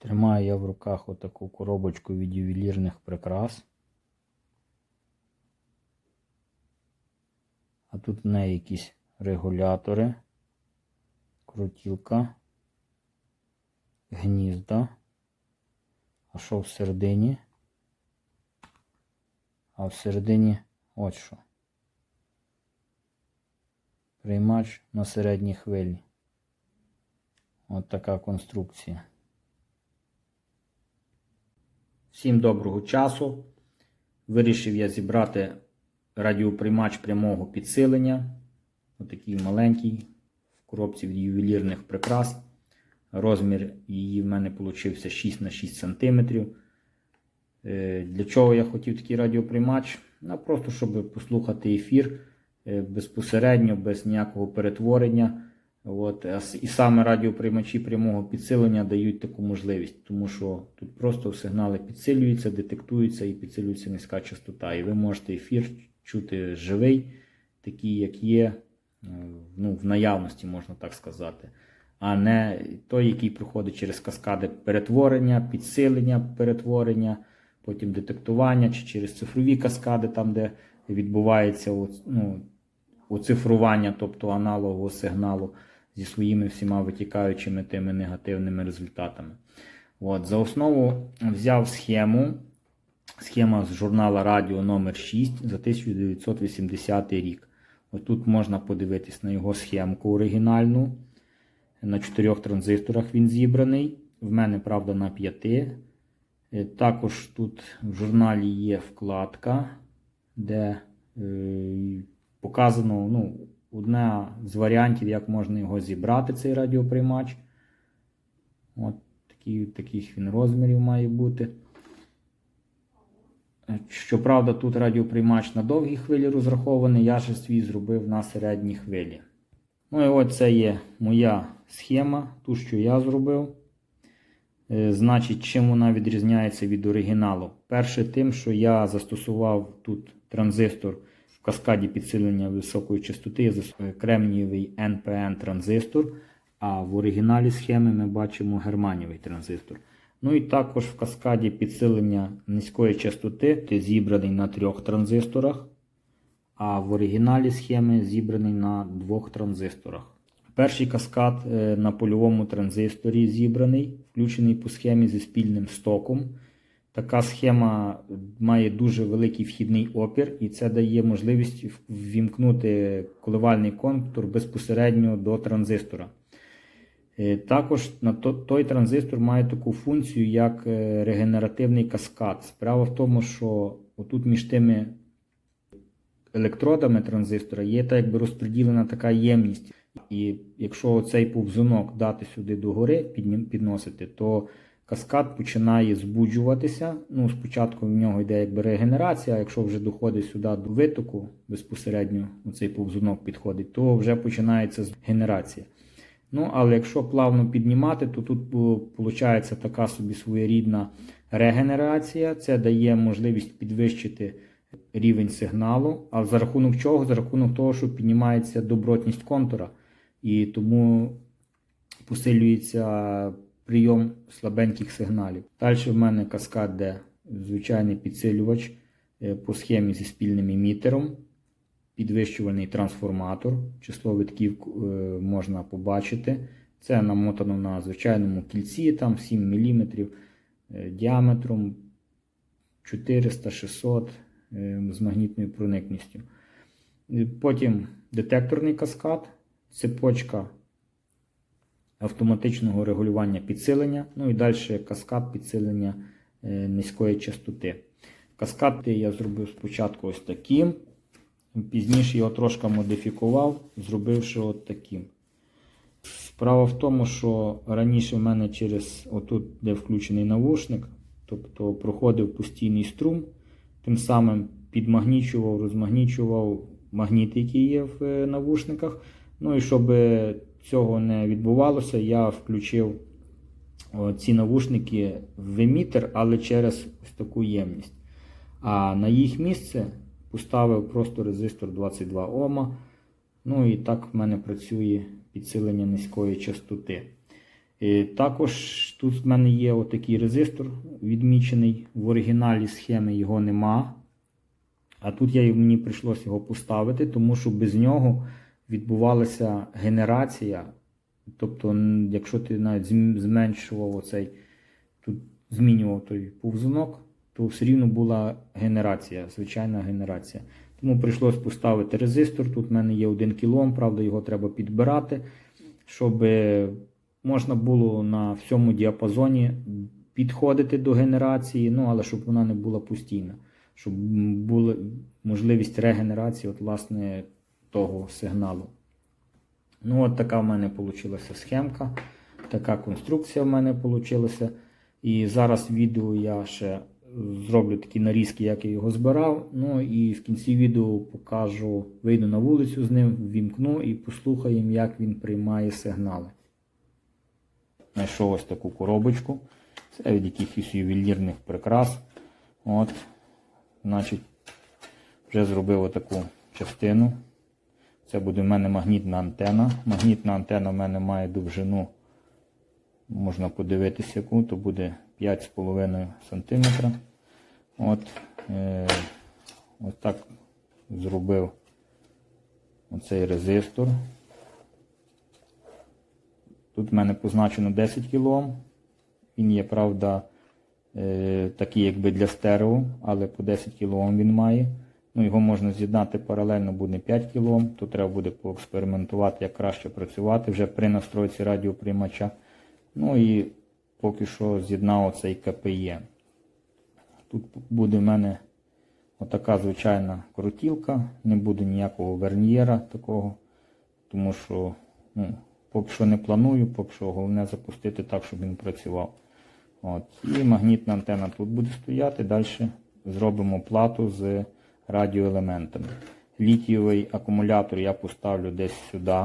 Тримаю я в руках отаку коробочку від ювелірних прикрас. А тут в неї якісь регулятори, крутілка, гнізда. А що всередині? А всередині от що. Приймач на середній хвилі. От така конструкція. Всім доброго часу. Вирішив я зібрати радіоприймач прямого підсилення. Отакий маленький в коробці від ювелірних прикрас. Розмір її в мене получився 6 на 6 см. Для чого я хотів такий радіоприймач? Ну, просто щоб послухати ефір е, безпосередньо, без ніякого перетворення. От, І саме радіоприймачі прямого підсилення дають таку можливість, тому що тут просто сигнали підсилюються, детектуються і підсилюється низька частота. І ви можете ефір чути живий, такий, як є, е, ну, в наявності, можна так сказати, а не той, який проходить через каскади перетворення, підсилення перетворення, потім детектування, чи через цифрові каскади, там, де відбувається ну, оцифрування, тобто аналогового сигналу зі своїми всіма витікаючими тими негативними результатами. От, за основу взяв схему. Схема з журнала Радіо номер 6 за 1980 рік. Ось тут можна подивитись на його схемку оригінальну. На чотирьох транзисторах він зібраний. В мене, правда, на п'яти. Е, Також тут в журналі є вкладка, де е, показано ну, одна з варіантів, як можна його зібрати, цей радіоприймач. От такий, таких він розмірів має бути. Щоправда, тут радіоприймач на довгій хвилі розрахований, я же свій зробив на середній хвилі. Ну і от це є моя схема, ту, що я зробив. Е, Значить, чим вона відрізняється від оригіналу? Перше, тим, що я застосував тут транзистор каскаді підсилення високої частоти, я застосував кремнієвий NPN транзистор, а в оригіналі схеми ми бачимо германієвий транзистор. Ну і також в каскаді підсилення низької частоти ти зібраний на трьох транзисторах, а в оригіналі схеми зібраний на двох транзисторах. Перший каскад е, на польовому транзисторі зібраний, включений по схемі зі спільним стоком. Така схема має дуже великий вхідний опір, і це дає можливість ввімкнути коливальний контур безпосередньо до транзистора. Е, Також на той транзистор має таку функцію, як е, регенеративний каскад. Справа в тому, що отут між тими електродами транзистора є так якби розподілена така ємність. І якщо цей повзунок дати сюди догори, підносити, то каскад починає збуджуватися. Ну, спочатку в нього йде якби регенерація, а якщо вже доходить сюди до витоку, безпосередньо цей повзунок підходить, то вже починається генерація. Ну, але якщо плавно піднімати, то тут виходить така собі своєрідна регенерація. Це дає можливість підвищити рівень сигналу. А за рахунок чого? За рахунок того, що піднімається добротність контура, і тому посилюється прийом слабеньких сигалів. Далі в мене каскад, де звичайний підсилювач е, по схемі зі спільним емітером підвищувальний трансформатор. Число витків е, можна побачити. Це намотано на звичайному кільці, там 7 мм е, діаметром 400-600 е, з магнітною проникністю. Потім детекторний каскад, цепочка автоматичного регулювання підсилення, ну і далі каскад підсилення е, низької частоти. Каскад я зробив спочатку ось таким. Пізніше його трошки модифікував, зробивши от таким. Справа в тому, що раніше в мене через отут, де включений навушник, тобто проходив постійний струм, тим самим підмагнічував, розмагнічував магніти, які є в е, навушниках. Ну і щоб цього не відбувалося, я включив ці навушники в емітер, але через ось таку ємність. А на їх місце поставив просто резистор 22 Ома. Ну і так в мене працює підсилення низької частоти. І також тут в мене є отакий резистор відмічений в оригіналі схеми, його нема. А тут я, мені прийшлося його поставити, тому що без нього відбувалася генерація. Тобто, якщо ти навіть зменшував оцей, тут змінював той повзунок, то все рівно була генерація, звичайна генерація. Тому прийшлось поставити резистор. Тут в мене є 1 кОм, правда, його треба підбирати, щоб можна було на всьому діапазоні підходити до генерації, ну але щоб вона не була постійна, щоб була можливість регенерації от, власне, того сигналу. Ну, от така в мене вийшла схемка, така конструкція в мене вийшла. І зараз відео я ще зроблю такі нарізки, як я його збирав. Ну і в кінці відео покажу, вийду на вулицю з ним, ввімкну і послухаємо, як він приймає сигнали. Знайшов ось таку коробочку. Це від якихось ювелірних прикрас. От, значить, вже зробив отаку частину. Це буде в мене магнітна антена. Магнітна антена в мене має довжину, можна подивитися, яку, то буде 5,5 см. От, е, ось так зробив оцей резистор. Тут в мене позначено 10 кОм. Він є, правда, е, такий якби для стерео, але по 10 кОм він має. Ну, його можна з'єднати паралельно буде 5 кОм, то треба буде поекспериментувати, як краще працювати вже при настройці радіоприймача. Ну і поки що з'єднав цей КПЄ. Тут буде в мене отака звичайна крутілка, не буде ніякого вернієра такого, тому що ну, поки що не планую, поки що головне запустити так, щоб він працював. От. І магнітна антена тут буде стояти. Далі зробимо плату з радіоелементами. Літієвий акумулятор я поставлю десь сюди,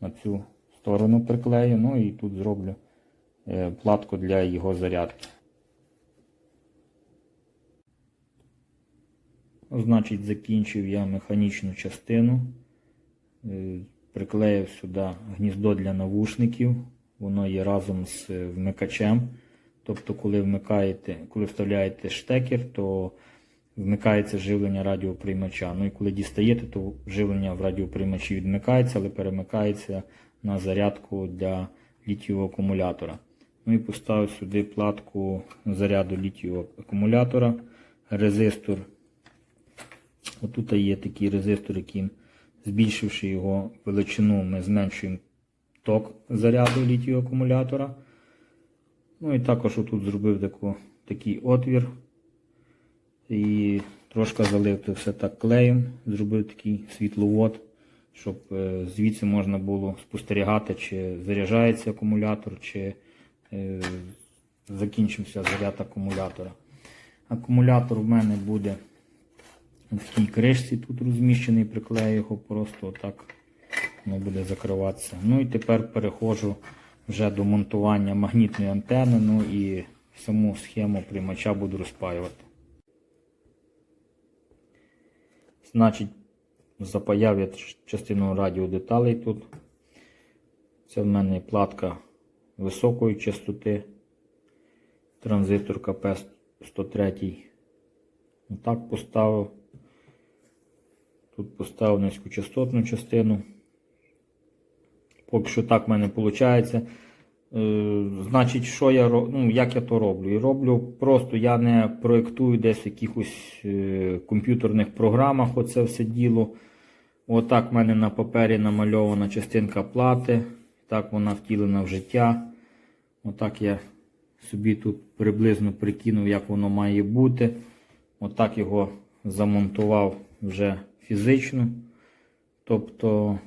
на цю сторону приклею. Ну і тут зроблю е, платку для його зарядки. Значить, закінчив я механічну частину. Е, Приклеїв сюди гніздо для навушників. Воно є разом з е, вмикачем. Тобто, коли вмикаєте, коли вставляєте штекер, то вмикається живлення радіоприймача. Ну і коли дістаєте, то живлення в радіоприймачі відмикається, але перемикається на зарядку для літієвого акумулятора. Ну і поставив сюди платку заряду літієвого акумулятора, резистор. Отут є такий резистор, яким, збільшивши його величину, ми зменшуємо ток заряду літієвого акумулятора. Ну і також отут зробив таку, такий отвір. І трошки залив це все так клеєм, зробив такий світловод, щоб е, звідси можна було спостерігати, чи заряджається акумулятор, чи е, закінчився заряд акумулятора. Акумулятор в мене буде в такій кришці тут розміщений, приклею його просто отак воно буде закриватися. Ну і тепер переходжу вже до монтування магнітної антени, ну і саму схему приймача буду розпаювати. Значить, запаяв я частину радіодеталей тут. Це в мене платка високої частоти. Транзистор КП-103. Отак поставив. Тут поставив низькочастотну частину. Поки що так в мене виходить. Е, значить, що я ну, як я то роблю? І роблю просто я не проєктую десь в якихось е, комп'ютерних програмах оце все діло. Отак в мене на папері намальована частинка плати. Так вона втілена в життя. Отак я собі тут приблизно прикинув, як воно має бути. Отак його замонтував вже фізично. Тобто,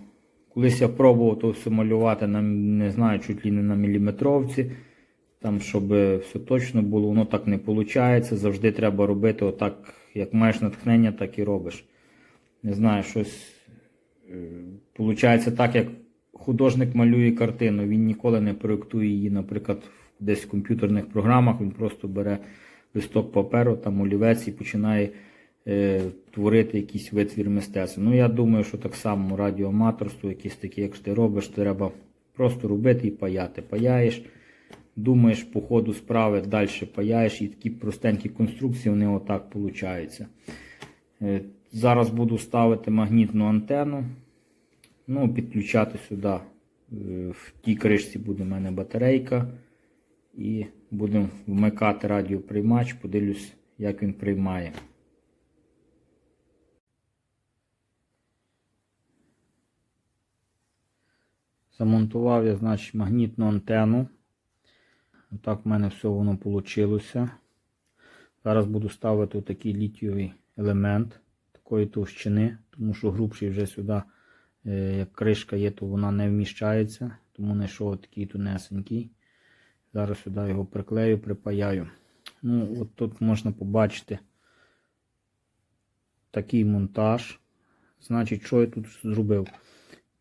колись я пробував то все малювати, на, не знаю, чуть ли не на міліметровці. Там, щоб все точно було, воно так не виходить. Завжди треба робити отак, як маєш натхнення, так і робиш. Не знаю, щось виходить так, як художник малює картину. Він ніколи не проєктує її, наприклад, десь в комп'ютерних програмах. Він просто бере листок паперу, там олівець і починає е, творити якийсь витвір мистецтва. Ну, я думаю, що так само радіоаматорство, якісь такі, якщо ти робиш, треба просто робити і паяти. Паяєш, думаєш по ходу справи, далі паяєш і такі простенькі конструкції, вони отак получаються. Е, Зараз буду ставити магнітну антенну. Ну, підключати сюди. Е, В тій кришці буде в мене батарейка. І будемо вмикати радіоприймач, подивлюсь, як він приймає. Замонтував я, значить, магнітну антенну. Отак в мене все воно вийшло. Зараз буду ставити такий літієвий елемент такої товщини, тому що грубший вже сюди, е, як кришка є, то вона не вміщається, тому знайшов такий тунесенький. Зараз сюди його приклею, припаяю. Ну, от тут можна побачити такий монтаж. Значить, що я тут зробив?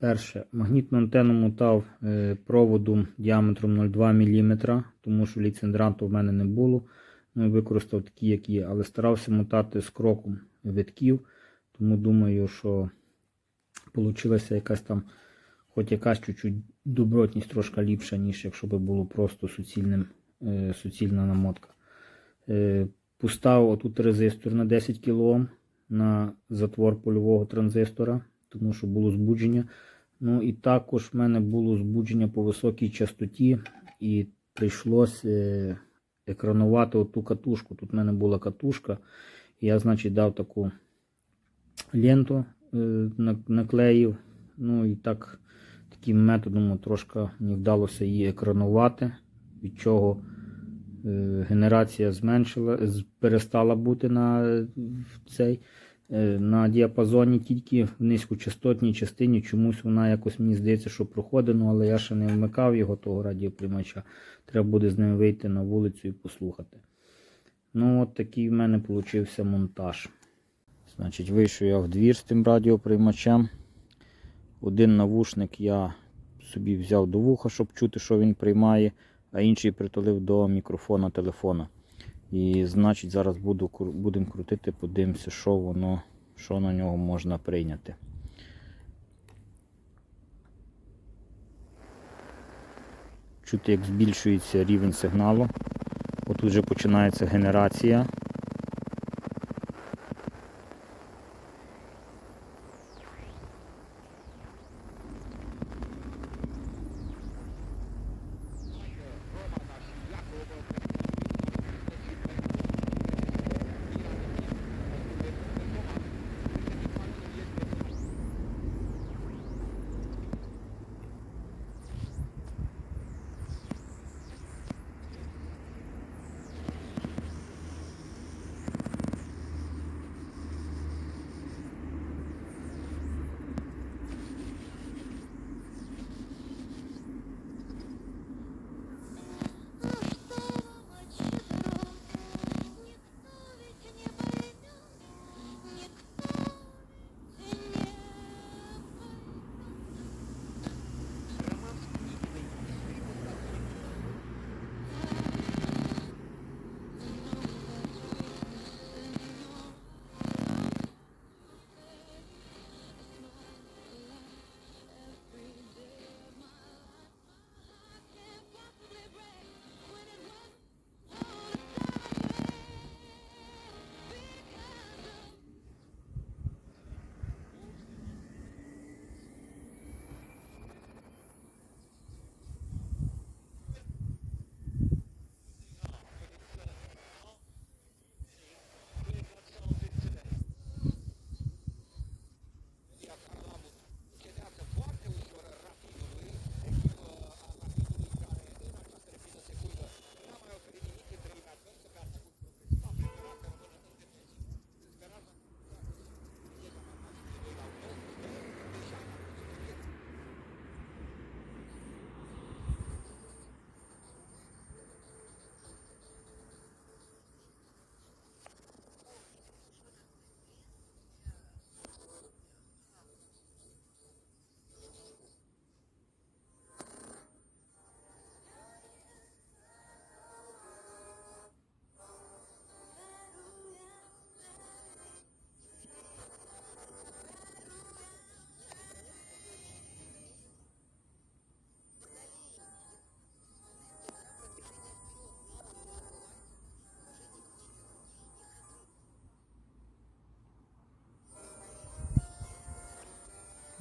Перше, магнітну антенну мотав е, проводом діаметром 0,2 мм, тому що ліцендранту в мене не було. Ну, використав такі, які є, але старався мотати з кроком витків, тому думаю, що вийшла якась там, хоч якась чуть-чуть добротність трошки ліпша, ніж якщо б було просто суцільним, е, суцільна намотка. Е, Поставив отут резистор на 10 кОм на затвор польового транзистора, тому що було збудження. Ну і також в мене було збудження по високій частоті, і прийшлось е, екранувати оту катушку. Тут в мене була катушка, я, значить, дав таку ленту, е, наклеїв. Ну і так, таким методом трошки мені вдалося її екранувати, від чого е, генерація зменшила, перестала бути на цей. Е, На діапазоні тільки в низькочастотній частині чомусь вона якось мені здається, що проходить, ну, але я ще не вмикав його того радіоприймача. Треба буде з ним вийти на вулицю і послухати. Ну, от такий в мене получився монтаж. Значить, вийшов я в двір з тим радіоприймачем. Один навушник я собі взяв до вуха, щоб чути, що він приймає, а інший притулив до мікрофона телефона. І значить, зараз буду, будемо крутити, подивимося, що воно, що на нього можна прийняти. Чути, як збільшується рівень сигналу. Отут вже починається генерація.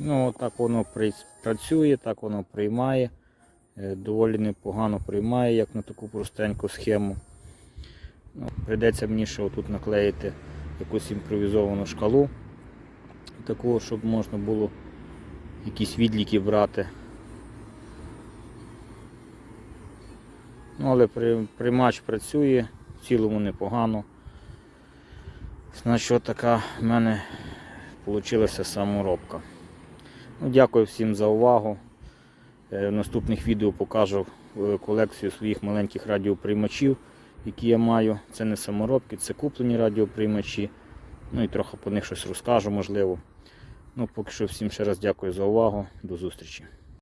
Ну, так воно працює, так воно приймає. Е, Доволі непогано приймає, як на таку простеньку схему. Ну, прийдеться мені ще отут наклеїти якусь імпровізовану шкалу, таку, щоб можна було якісь відліки брати. Ну, але при, приймач працює, в цілому непогано. Значить, така в мене вийшла саморобка. Ну, дякую всім за увагу. Е, В наступних відео покажу е, колекцію своїх маленьких радіоприймачів, які я маю. Це не саморобки, це куплені радіоприймачі. Ну і трохи по них щось розкажу, можливо. Ну, поки що всім ще раз дякую за увагу. До зустрічі.